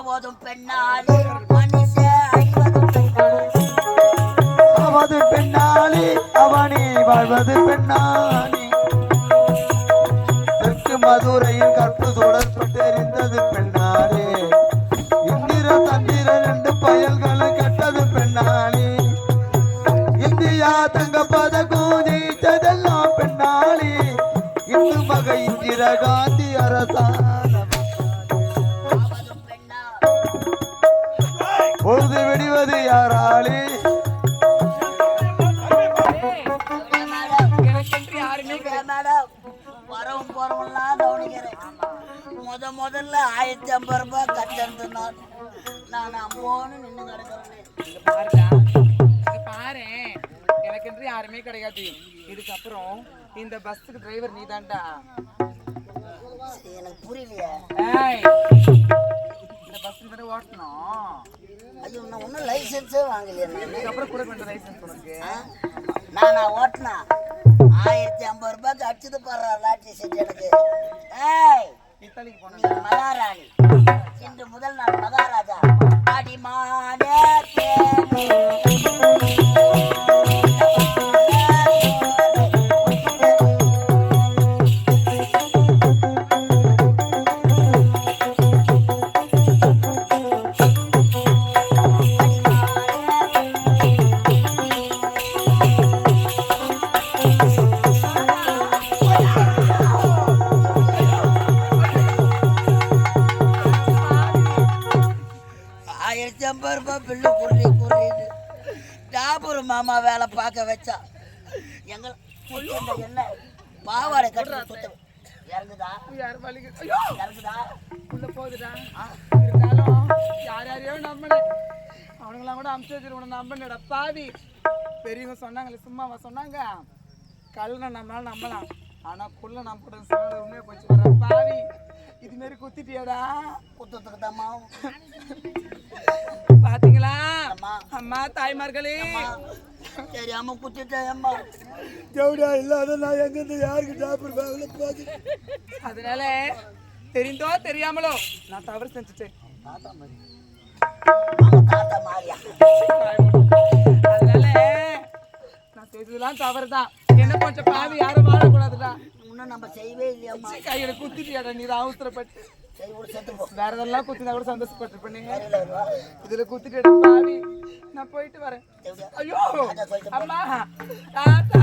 ஆவதும் பெண்ணாலே மனுஷ அழிவதும் பெண்ணாலே அவது பெண்ணாளி அவனி வாழ்வது பெண்ணாளி. தெற்கு மதுரையில் கற்பு சுடற்பட்டு எரிந்தது பெண்ணாளி. இந்திர தந்திர ரெண்டு பயல்களை கட்டது பெண்ணாளி. இந்தியா தங்க பதக்கும் ஜெயித்ததெல்லாம் பெண்ணாளி. இந்து மக இந்திர காந்தி அரசாங்கம் பொழுது வெடிவது யாராலே? யாருமே மேடம் வரவும் போறவங்களாம் கவனிக்கிறேன் முத முதல்ல ஆயிரத்தி ஐம்பது ரூபாய் கட்டணத்து நான் நான் அம்போன்னு நின்று கிடக்கிறேன் பாரு எனக்கென்று யாருமே கிடையாது இதுக்கப்புறம் இந்த பஸ்ஸுக்கு டிரைவர் நீதான்டா எனக்கு புரியலையே இந்த பஸ் ஓட்டணும். ஐயோ நான் ஒன்றும் லைசன்ஸே வாங்கலையே நான் கூட கொஞ்சம் லைசன்ஸ் உனக்கு? நான் நான் ஓட்டினா ஆயிரத்தி ஐம்பது ரூபாய்க்கு அடிச்சது பாரு லாட்ரி செட் எனக்கு ஐம்பது ரூபாய் பில்லு குறி குறையுது டாபூர் மாமா வேலை பார்க்க வச்சா. எங்களை என்ன? பாவாடை கட்டுற சுத்த இறங்குதா? இறங்குதா? உள்ள போகுதுடா. இருந்தாலும் யார் யாரையோ நம்பினேன் அவனுங்களாம் கூட அமுச்சு வச்சிரு உன நம்பினடா பாவி. பெரியவங்க சொன்னாங்களே சும்மாவா சொன்னாங்க. கல்லை நம்மளால நம்பலாம். ஆனா குள்ள நம்ப சொன்னது உண்மையா போச்சு. வர பாவி. இது மாரி குத்திட்டியாடா? குத்தத்துக்கு அம்மா அம்மா தாய்மார்களே தெரியாம குத்திட்டேன் அம்மா. ஜவுடா இல்லாத நான் எங்கிருந்து யாருக்கு வேலை போகுது அதனால தெரிந்தோ தெரியாமலோ நான் தவறு செஞ்சுட்டேன். அதனால நான் செய்ததெல்லாம் தவறுதான். என்ன கொஞ்சம் பாவி? யாரும் வாழக்கூடாதுடா. இன்னும் நம்ம செய்யவே இல்லையம்மா கையில குத்திட்டியாடா நீ அவசரப்பட்டு. சரி கூட செத்து போ வேற எதெல்லாம் குத்தினா கூட சந்தோஷப்பட்டு பண்ணீங்க சரியில்ல வருவா. இதுல குத்திட்டு பாவி நான் போயிட்டு வரேன்? ஐயோ! அம்மா! தாத்தா